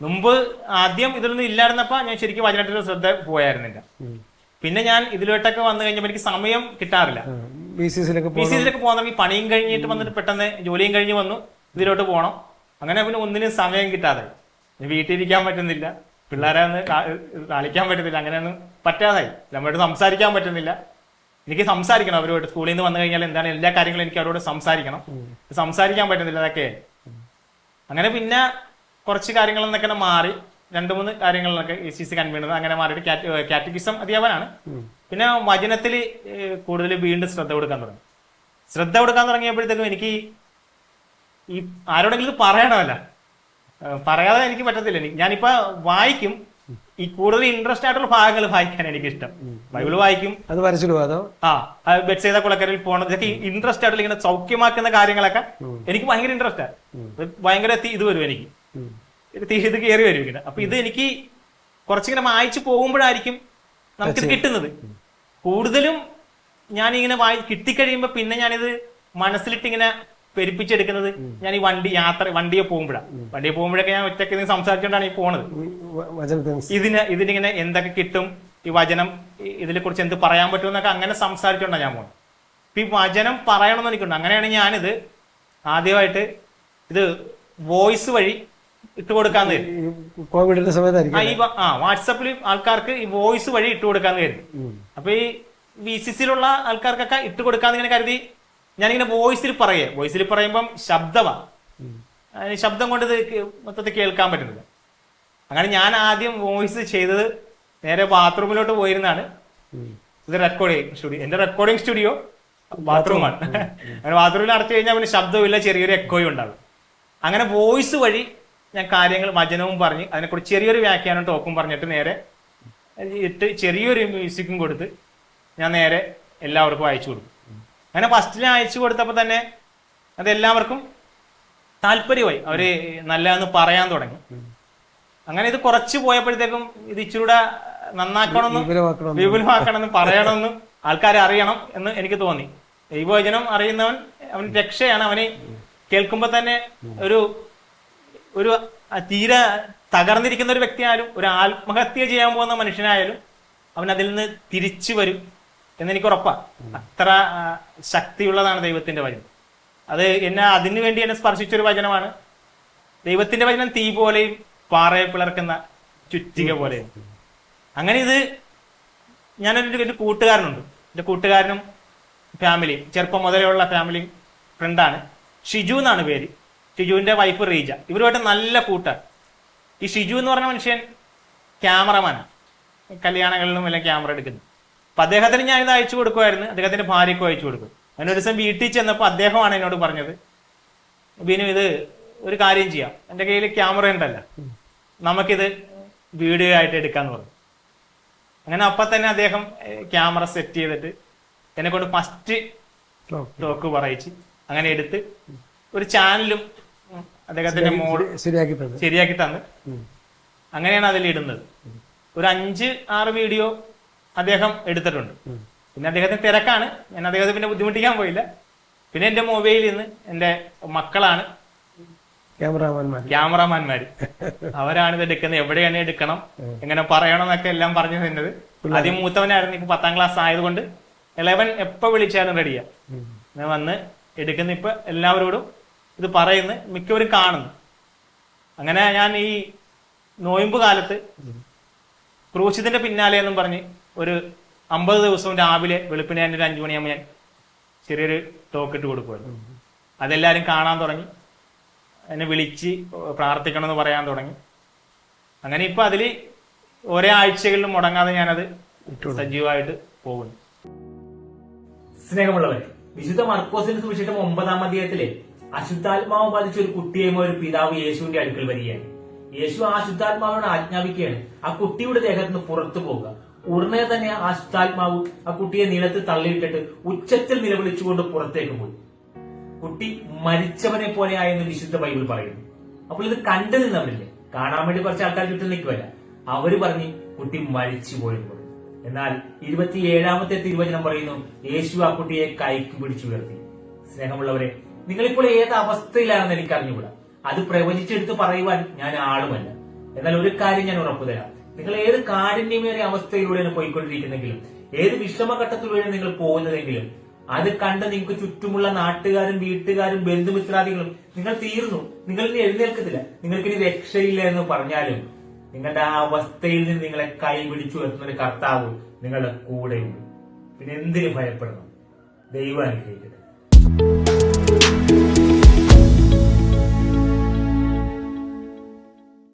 മുമ്പ് ആദ്യം ഇതിലൊന്നും ഇല്ലായിരുന്നപ്പോ ഞാൻ ശരിക്കും വചനത്തിൽ ശ്രദ്ധ പോയായിരുന്നില്ല. പിന്നെ ഞാൻ ഇതിലോട്ടൊക്കെ വന്നു കഴിഞ്ഞപ്പോൾ എനിക്ക് സമയം കിട്ടാറില്ല. ബി സി സിയിലൊക്കെ പോകാൻ തുടങ്ങി പണിയും കഴിഞ്ഞിട്ട് വന്നിട്ട് പെട്ടെന്ന് ജോലിയും കഴിഞ്ഞ് വന്നു ഇതിലോട്ട് പോകണം അങ്ങനെ പിന്നെ ഒന്നിനും സമയം കിട്ടാതെ. വീട്ടിലിരിക്കാൻ പറ്റുന്നില്ല. പിള്ളേരെ ഒന്ന് കളിക്കാൻ പറ്റുന്നില്ല. അങ്ങനെയൊന്നും പറ്റാതായി. നമ്മളോട് സംസാരിക്കാൻ പറ്റുന്നില്ല. എനിക്ക് സംസാരിക്കണം അവരോട്. സ്കൂളിൽ നിന്ന് വന്നു കഴിഞ്ഞാൽ എന്താണ് എല്ലാ കാര്യങ്ങളും എനിക്ക് അവരോട് സംസാരിക്കണം. സംസാരിക്കാൻ പറ്റുന്നില്ല അതൊക്കെ. അങ്ങനെ പിന്നെ കുറച്ച് കാര്യങ്ങളിൽ നിന്നൊക്കെ മാറി രണ്ട് മൂന്ന് കാര്യങ്ങളിലൊക്കെ എ സി സി കൺവീനർ അങ്ങനെ മാറിയിട്ട് കാറ്റഗിസം അധ്യാപനാണ് പിന്നെ വചനത്തിൽ കൂടുതൽ വീണ്ടും ശ്രദ്ധ കൊടുക്കാൻ തുടങ്ങി. ശ്രദ്ധ കൊടുക്കാൻ തുടങ്ങിയപ്പോഴത്തേക്കും എനിക്ക് ഈ ആരോടെങ്കിലും പറയണമല്ല. പറയാതെ എനിക്ക് പറ്റത്തില്ല. ഞാനിപ്പോ വായിക്കും. ഈ കൂടുതൽ ഇൻട്രസ്റ്റ് ആയിട്ടുള്ള ഭാഗങ്ങൾ വായിക്കാൻ എനിക്ക് ഇഷ്ടം ബൈബിൾ വായിക്കും. അത് വരച്ചിടുവോ അതോ? ആ ബെറ്റ് ചെയ്ത കുളക്കരയിൽ പോകണം ഇതൊക്കെ ഇൻട്രസ്റ്റ് ആയിട്ടുള്ള ഇങ്ങനെ സൗഖ്യമാക്കുന്ന കാര്യങ്ങളൊക്കെ എനിക്ക് ഭയങ്കര ഇൻട്രസ്റ്റ് ഭയങ്കര ഇത് വരും എനിക്ക്. ഇത് കയറി വരും ഇങ്ങനെ. അപ്പൊ ഇത് എനിക്ക് കുറച്ചിങ്ങനെ വായിച്ചു പോകുമ്പോഴായിരിക്കും നമുക്കിത് കിട്ടുന്നത്. കൂടുതലും ഞാൻ ഇങ്ങനെ വായി കിട്ടിക്കഴിയുമ്പോ പിന്നെ ഞാനിത് മനസ്സിലിട്ട് ഇങ്ങനെ പെരുപ്പിച്ചെടുക്കുന്നത് ഞാൻ ഈ വണ്ടി യാത്ര വണ്ടിയെ പോകുമ്പോഴാണ് വണ്ടിയെ പോകുമ്പോഴൊക്കെ ഞാൻ ഒറ്റയ്ക്ക് ഇരുന്ന് സംസാരിച്ചുകൊണ്ടാണ് ഈ പോണത്. ഇതിന് ഇതിനിങ്ങനെ എന്തൊക്കെ കിട്ടും ഈ വചനം ഇതിനെ കുറിച്ച് എന്ത് പറയാൻ പറ്റുമെന്നൊക്കെ അങ്ങനെ സംസാരിച്ചുകൊണ്ടാണ് ഞാൻ പോകുന്നത് ഇപ്പൊ ഈ വചനം പറയണമെന്ന് എനിക്കുണ്ട്. അങ്ങനെയാണ് ഞാനിത് ആദ്യമായിട്ട് ഇത് വോയിസ് വഴി ഇട്ട് കൊടുക്കാന്ന് ഈ കോവിഡിന്റെ സമയത്തായിരിക്കും ആ വാട്സപ്പിൽ ആൾക്കാർക്ക് ഈ വോയിസ് വഴി ഇട്ട് കൊടുക്കാന്ന് കരുതി. അപ്പൊ ഈ വി സി സിയിലുള്ള ആൾക്കാർക്കൊക്കെ ഇട്ട് കൊടുക്കാന്ന് ഇങ്ങനെ കരുതി ഞാനിങ്ങനെ വോയിസിൽ പറയേ. വോയിസിൽ പറയുമ്പം ശബ്ദമാ ശബ്ദം കൊണ്ട് ഇത് മൊത്തത്തിൽ കേൾക്കാൻ പറ്റുന്നത് അങ്ങനെ ഞാൻ ആദ്യം വോയിസ് ചെയ്തത് നേരെ ബാത്റൂമിലോട്ട് പോയിരുന്നാണ്. ഇത് റെക്കോർഡിംഗ് സ്റ്റുഡിയോ എന്റെ റെക്കോർഡിംഗ് സ്റ്റുഡിയോ ബാത്റൂമാണ്. അങ്ങനെ ബാത്റൂമിൽ അടച്ചു കഴിഞ്ഞാൽ പിന്നെ ശബ്ദമില്ല ചെറിയൊരു എക്കോയും ഉണ്ടാവും അങ്ങനെ വോയിസ് വഴി ഞാൻ കാര്യങ്ങൾ വചനവും പറഞ്ഞ്. അതിനെക്കുറിച്ച് ചെറിയൊരു വ്യാഖ്യാനം ടോക്കും പറഞ്ഞിട്ട് നേരെ ഇട്ട് ചെറിയൊരു മ്യൂസിക്കും കൊടുത്ത് ഞാൻ നേരെ എല്ലാവർക്കും അയച്ചു കൊടുക്കും. അങ്ങനെ ഫസ്റ്റിൽ അയച്ചു കൊടുത്തപ്പോൾ തന്നെ അത് എല്ലാവർക്കും താല്പര്യമായി. അവർ നല്ലതെന്ന് പറയാൻ തുടങ്ങി. അങ്ങനെ ഇത് കുറച്ച് പോയപ്പോഴത്തേക്കും ഇത് ഇച്ചിരൂടെ നന്നാക്കണമെന്നും വിപുലമാക്കണമെന്നും. പറയണമെന്നും ആൾക്കാരെ അറിയണം എന്ന് എനിക്ക് തോന്നി. ദൈവവചനം അറിയുന്നവൻ അവൻ രക്ഷയാണ്. അവന് കേൾക്കുമ്പോൾ തന്നെ ഒരു ഒരു തീരെ തകർന്നിരിക്കുന്ന ഒരു വ്യക്തിയായാലും ഒരു ആത്മഹത്യ ചെയ്യാൻ പോകുന്ന മനുഷ്യനായാലും അവൻ അതിൽ നിന്ന് തിരിച്ചു വരും എന്നെനിക്ക് ഉറപ്പാണ് അത്ര ശക്തിയുള്ളതാണ് ദൈവത്തിന്റെ വചനം. അത് എന്നെ അതിനു വേണ്ടി എന്നെ സ്പർശിച്ചൊരു വചനമാണ്. ദൈവത്തിന്റെ വചനം തീ പോലെയും പാറയെ പിളർക്കുന്ന ചുറ്റിക പോലെയും. അങ്ങനെ ഇത് ഞാനൊരു ഒരു കൂട്ടുകാരനുണ്ട്. എന്റെ കൂട്ടുകാരനും ഫാമിലിയും ചെറുപ്പം മുതലേ ഉള്ള ഫാമിലിയും ഫ്രണ്ടാണ് ഷിജു എന്നാണ് പേര്. ഷിജുവിന്റെ വൈഫ് റീജ. ഇവരുമായിട്ട് നല്ല കൂട്ടാണ് ഈ ഷിജു എന്ന് പറഞ്ഞ മനുഷ്യൻ ക്യാമറമാനാണ് കല്യാണങ്ങളിലും എല്ലാം ക്യാമറ എടുക്കുന്നു. അപ്പൊ അദ്ദേഹത്തിന് ഞാൻ ഇത് അയച്ചു കൊടുക്കുമായിരുന്നു. അദ്ദേഹത്തിന്റെ ഭാര്യയ്ക്കും അയച്ചു കൊടുക്കും. അങ്ങനെ ഒരു ദിവസം വീട്ടിൽ ചെന്നപ്പോൾ അദ്ദേഹമാണ് എന്നോട് പറഞ്ഞത് ബിനു ഇത് ഒരു കാര്യം ചെയ്യാം. എന്റെ കയ്യിൽ ക്യാമറ ഉണ്ടല്ലോ. നമുക്കിത് വീഡിയോ ആയിട്ട് എടുക്കാന്ന് പറഞ്ഞു. അങ്ങനെ അപ്പൊ തന്നെ അദ്ദേഹം ക്യാമറ സെറ്റ് ചെയ്തിട്ട് എന്നെ കൊണ്ട് ഫസ്റ്റ്. ടോക്ക് പറയിച്ച് അങ്ങനെ എടുത്ത് ഒരു ചാനലും അദ്ദേഹത്തിന്റെ മോൾ ശരിയാക്കി തന്നു. ശരിയാക്കി തന്ന്. അങ്ങനെയാണ് അതിൽ ഇടുന്നത്. ഒരു അഞ്ച് ആറ് വീഡിയോ അദ്ദേഹം എടുത്തിട്ടുണ്ട്. പിന്നെ അദ്ദേഹത്തിന് തിരക്കാണ്. ഞാൻ അദ്ദേഹത്തെ പിന്നെ ബുദ്ധിമുട്ടിക്കാൻ പോയില്ല. പിന്നെ എന്റെ മൊബൈലിൽ നിന്ന് എന്റെ മക്കളാണ് ക്യാമറാമാൻമാർ ക്യാമറാമാൻമാർ അവരാണ് ഇത് എടുക്കുന്നത്. എവിടെയാണ് എടുക്കണം? എങ്ങനെ പറയണം എന്നൊക്കെ എല്ലാം പറഞ്ഞു തന്നത് ആദ്യം മൂത്തവനായിരുന്നു. ഇപ്പൊ പത്താം ക്ലാസ് ആയതുകൊണ്ട് ഇലവൻ എപ്പോ വിളിച്ചാലും റെഡിയാ ഞാൻ വന്ന് എടുക്കുന്ന ഇപ്പൊ എല്ലാവരോടും ഇത് പറയുന്നു മിക്കവരും കാണുന്നു. അങ്ങനെ ഞാൻ ഈ നോയമ്പ് കാലത്ത് ക്രൂശിതിന്റെ പിന്നാലെ എന്നും പറഞ്ഞ് ഒരു അമ്പത് ദിവസം രാവിലെ വെളുപ്പിന് ഞാൻ ഒരു അഞ്ചു മണിയാകുമ്പോൾ ഞാൻ ചെറിയൊരു ടോക്ക് ഇട്ട് കൊടുക്കുമായിരുന്നു അതെല്ലാരും കാണാൻ തുടങ്ങി. എന്നെ വിളിച്ച് പ്രാർത്ഥിക്കണം എന്ന് പറയാൻ തുടങ്ങി. അങ്ങനെ ഇപ്പൊ അതിൽ ഒരേ ആഴ്ചകളിലും മുടങ്ങാതെ ഞാനത് സജീവമായിട്ട് പോകുന്നു. സ്നേഹമുള്ളവർ വിശുദ്ധ മർക്കോസിന്റെ സുവിശേഷം ഒമ്പതാം അധ്യായത്തിലെ അശുദ്ധാത്മാവ് ബാധിച്ച ഒരു കുട്ടിയെയും ഒരു പിതാവ് യേശുവിന്റെ അടുക്കൽ വരികയാണ്. യേശു ആ അശുദ്ധാത്മാവിനോട് ആജ്ഞാപിക്കുകയാണ്. ആ കുട്ടിയുടെ ദേഹത്ത് നിന്ന് പുറത്തു പോവുക. ഉടനെ തന്നെ ആ അശുദ്ധാത്മാവ് ആ കുട്ടിയെ നിലത്ത് തള്ളിയിട്ടിട്ട് ഉച്ചത്തിൽ നിലവിളിച്ചുകൊണ്ട് പുറത്തേക്ക് പോയി. കുട്ടി മരിച്ചവനെ പോലെ ആയെന്ന് വിശുദ്ധ ബൈബിൾ പറയുന്നു. അപ്പോൾ ഇത് കണ്ടു നിന്നവരില്ലേ? കാണാൻ വേണ്ടി കുറച്ച് ആൾക്കാർ ചുറ്റും നിൽക്കുമല്ല അവർ പറഞ്ഞ് കുട്ടി മരിച്ചു പോയെന്ന് പറഞ്ഞു. എന്നാൽ ഇരുപത്തിയേഴാമത്തെ തിരുവചനം പറയുന്നു യേശു ആ കുട്ടിയെ കൈക്ക് പിടിച്ചു ഉയർത്തി. സ്നേഹമുള്ളവരെ നിങ്ങളിപ്പോൾ ഏത് അവസ്ഥയിലാണെന്ന് എനിക്ക് അറിഞ്ഞുകൂടാ അത് പ്രവചിച്ചെടുത്ത് പറയുവാൻ ഞാൻ ആളുമല്ല. എന്നാൽ ഒരു കാര്യം ഞാൻ ഉറപ്പു തരാം. നിങ്ങൾ ഏത് കാഠിന്യമേറിയ അവസ്ഥയിലൂടെയാണ് പോയിക്കൊണ്ടിരിക്കുന്നെങ്കിലും ഏത് വിഷമഘട്ടത്തിലൂടെയാണ് നിങ്ങൾ പോകുന്നതെങ്കിലും അത് കണ്ട് നിങ്ങൾക്ക് ചുറ്റുമുള്ള നാട്ടുകാരും വീട്ടുകാരും ബന്ധുമിത്രാദികളും നിങ്ങൾ തീർന്നു. നിങ്ങൾ ഇനി എഴുന്നേൽക്കത്തില്ല. നിങ്ങൾക്ക് ഇനി രക്ഷയില്ല എന്ന് പറഞ്ഞാലും നിങ്ങളുടെ ആ അവസ്ഥയിൽ നിന്ന് നിങ്ങളെ കൈ പിടിച്ചു വരുന്ന ഒരു കർത്താവ് നിങ്ങളുടെ കൂടെയുണ്ട്. പിന്നെ എന്തിനു ഭയപ്പെടണം? ദൈവം you